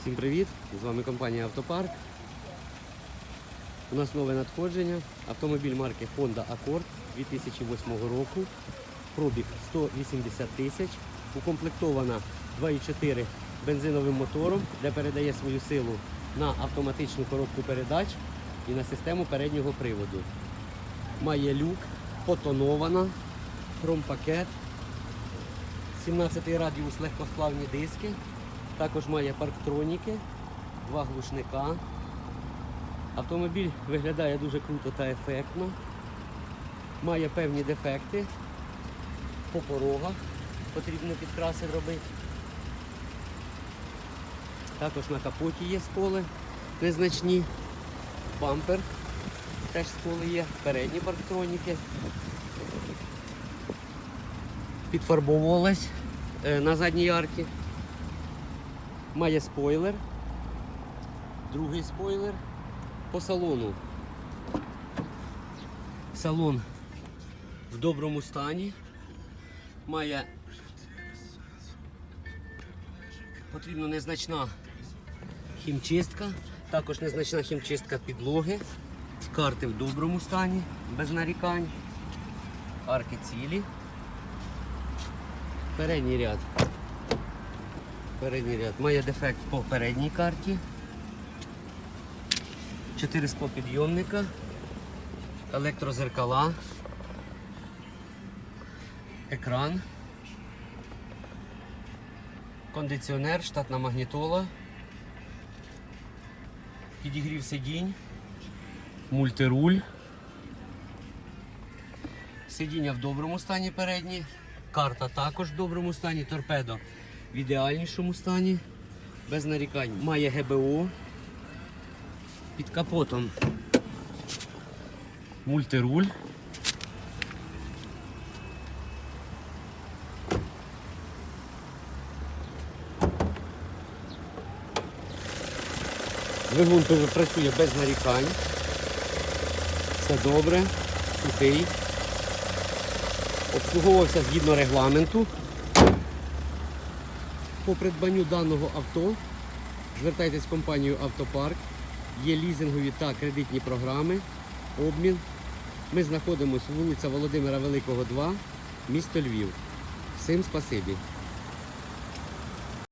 Всім привіт! З вами компанія Автопарк. У нас нове надходження. Автомобіль марки Honda Accord 2008 року. Пробіг 180 тисяч. Укомплектована 2,4 бензиновим мотором, де передає свою силу на автоматичну коробку передач і на систему переднього приводу. Має люк, потонована, хромпакет, 17 радіус легкосплавні диски. Також має парктроніки, два глушника. Автомобіль виглядає дуже круто та ефектно. Має певні дефекти по порогах, потрібно підкраси робити. Також на капоті є сколи незначні. Бампер теж сколи є, передні парктроніки. Підфарбовувалась е, на задній арці. Має спойлер. Другий спойлер по салону. Салон в доброму стані. Має потрібна незначна хімчистка, також незначна хімчистка підлоги. Карти в доброму стані, без нарікань. Арки цілі. Передній ряд. Передній ряд. Має дефект по передній карті. 4 склопідйомника, електрозеркала, екран, кондиціонер, штатна магнітола, підігрів сидінь, мультируль. Сидіння в доброму стані передні, карта також в доброму стані, торпедо в ідеальнішому стані, без нарікань. Має ГБО. Під капотом мультируль. Двигун теж працює без нарікань. Все добре, сухий. Обслуговувався згідно регламенту. По придбанню даного авто звертайтесь в компанію Автопарк. Є лізингові та кредитні програми, обмін. Ми знаходимося вулиця Володимира Великого, 2, місто Львів. Всім спасибі.